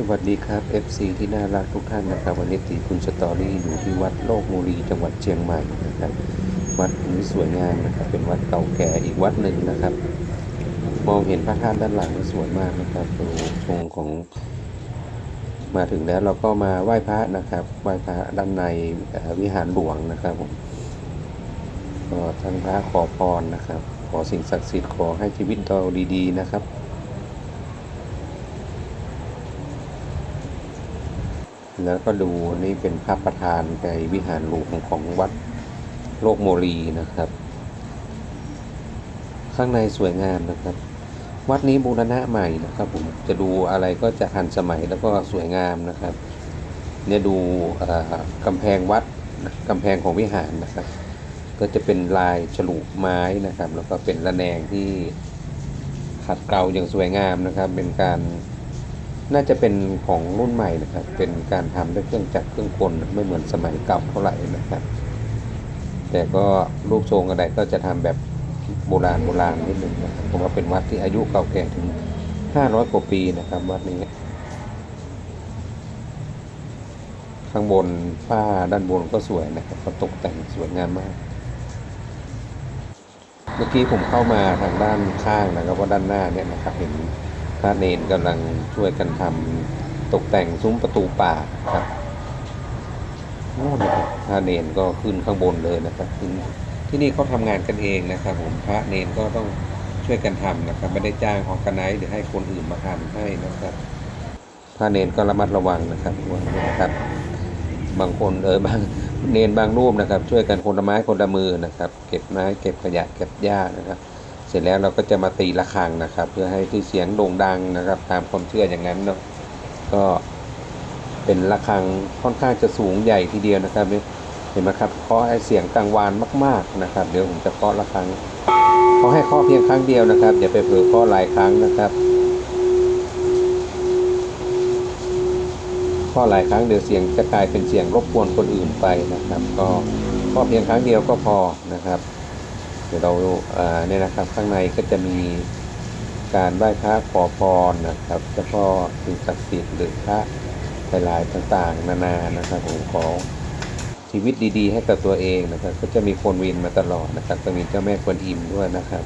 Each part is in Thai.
สวัสดีครับ FC ที่น่ารักทุกท่านนะครับ วันนี้ตีคุณสตอรี่อยู่ที่วัดโลกโมรีจังหวัดเชียงใหม่นะครับ วัดนี้สวยงามนะครับเป็นวัดเก่าแก่อีกวัดหนึ่งนะครับ มองเห็นพระธาตุด้านหลังสวยมากนะครับดูทรงของ มาถึงแล้วเราก็มาไหว้พระนะครับไหว้พระด้านในวิหารหลวงนะครับผมก็ทั้งพระขอพรนะครับ ขอสิ่งศักดิ์สิทธิ์ขอให้ชีวิตเราดี ๆ นะครับ แล้วก็ดูนี่เป็นพระประธานในวิหารหลวงของวัดโลกโมรีนะครับ ข้างในสวยงามนะครับ วัดนี้บูรณะใหม่นะครับผมจะดูอะไรก็จะทันสมัยแล้วก็สวยงามนะครับ เนี่ยดูกำแพงวัดนะกำแพงของวิหารนะครับ ก็จะเป็นลายฉลุไม้นะครับ แล้วก็เป็นระแนงที่ขัดเกลาอย่างสวยงามนะครับ เป็นการ น่าจะเป็นของรุ่นใหม่นะครับ เป็นการทำด้วยเครื่องจักรเครื่องกลไม่เหมือนสมัยเก่าเท่าไหร่นะครับ แต่ก็รูปทรงอะไรก็จะทำแบบโบราณโบราณนิดนึงนะครับผมว่าเป็นวัดที่อายุเก่าแก่ถึง 500 กว่าปีนะครับวัดนี้ ข้างบนฝ้าด้านบนก็สวยนะครับก็ตกแต่งสวยงามมาก เมื่อกี้ผมเข้ามาทางด้านข้างนะครับว่าด้านหน้าเนี่ยนะครับเห็น ระเนนกำลังช่วยกันทำตกแต่งซุ้มประตูป่าครับโอ้นะครับพระเนนก็ขึ้นข้างบนเลยนะครับขึ้นที่นี่เขาทำงานกันเองนะครับ ผมพระเนนก็ต้องช่วยกันทำนะครับ ไม่ได้จ้างออกกันไนหรือให้คนอื่นมาทำให้นะครับพระเนนก็ระมัดระวังนะครับว่านะครับ บางคนเออบางเนนบางรูปนะครับ ช่วยกันคนละไม้คนละมือนะครับ เก็บไม้เก็บขยะเก็บหญ้านะครับ เสร็จแล้วเราก็จะมาตีระฆังนะครับ เพื่อให้ที่เสียงโด่งดังนะครับ ตามความเชื่ออย่างนั้นเนาะก็เป็นระฆังค่อนข้างจะสูงใหญ่ทีเดียวนะครับเห็นไหมครับเคาะให้เสียงกังวานมาก ๆนะครับ เดี๋ยวผมจะเคาะระฆังเขาะให้เคาะเพียงครั้งเดียวนะครับอย่าไปเผลอเคาะหลายครั้งนะครับข้อหลายครั้งเดี๋ยวเสียงจะกลายเป็นเสียงรบกวนคนอื่นไปนะครับ ก็ก็เพียงครั้งเดียวก็พอนะครับ ดี๋ยวเราเนี่ยนะครับข้างในก็จะมีการไหว้พระขอพรนะครับเฉพาะสิ่งศักดิ์สิทธิ์หรือพระหลายๆต่างๆ นานานะครับผมขอชีวิตดีๆ ให้กับตัวเองนะครับ ก็จะมีคนวินมาตลอดนะครับก็มีเจ้าแม่กวนอิมด้วยนะครับ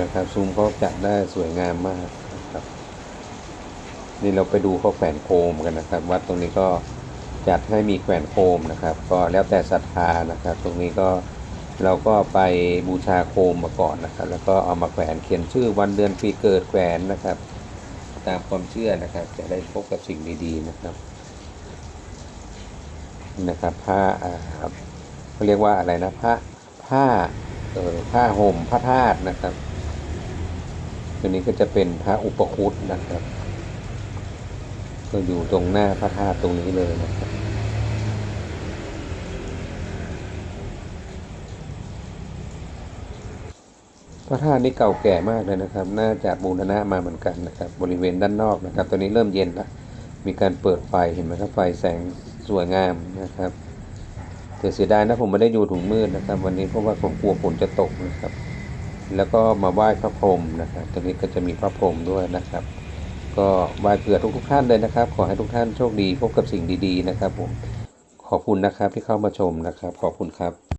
นะครับซูมเขาจัดได้สวยงามมาก นี่เราไปดูเขาแขวนโคมกันนะครับ วัดตรงนี้ก็จัดให้มีแขวนโคมนะครับ ก็แล้วแต่ศรัทธานะครับ ตรงนี้ก็เราก็ไปบูชาโคมมาก่อนนะครับ แล้วก็เอามาแขวนเขียนชื่อวันเดือนปีเกิดแขวนนะครับ ตามความเชื่อนะครับ จะได้พบกับสิ่งดีๆนะครับนะครับผ้าอ่าเขาเรียกว่าอะไรนะผ้าผ้าเออผ้าห่มพระธาตุนะครับตัวนี้ก็จะเป็นพระอุปคุตนะครับ ก็อยู่ตรงหน้าพระธาตุตรงนี้เลยนะครับพระธาตุนี้เก่าแก่มากเลยนะครับ น่าจะบูรณะมาเหมือนกันนะครับ บริเวณด้านนอกนะครับ ตอนนี้เริ่มเย็นแล้วมีการเปิดไฟเห็นไหมครับ ไฟแสงสวยงามนะครับแต่เสียดายนะผมไม่ได้อยู่ถุงมืดนะครับ วันนี้เพราะว่าผมกลัวฝนจะตกนะครับ แล้วก็มาไหว้พระพรหมนะครับ ตรงนี้ก็จะมีพระพรหมด้วยนะครับ ก็ไหว้เผื่อทุกทุกๆท่านเลยนะครับ ขอให้ทุกท่านโชคดีพบกับสิ่งดีๆนะครับผมขอบคุณนะครับที่เข้ามาชมนะครับ ขอบคุณครับ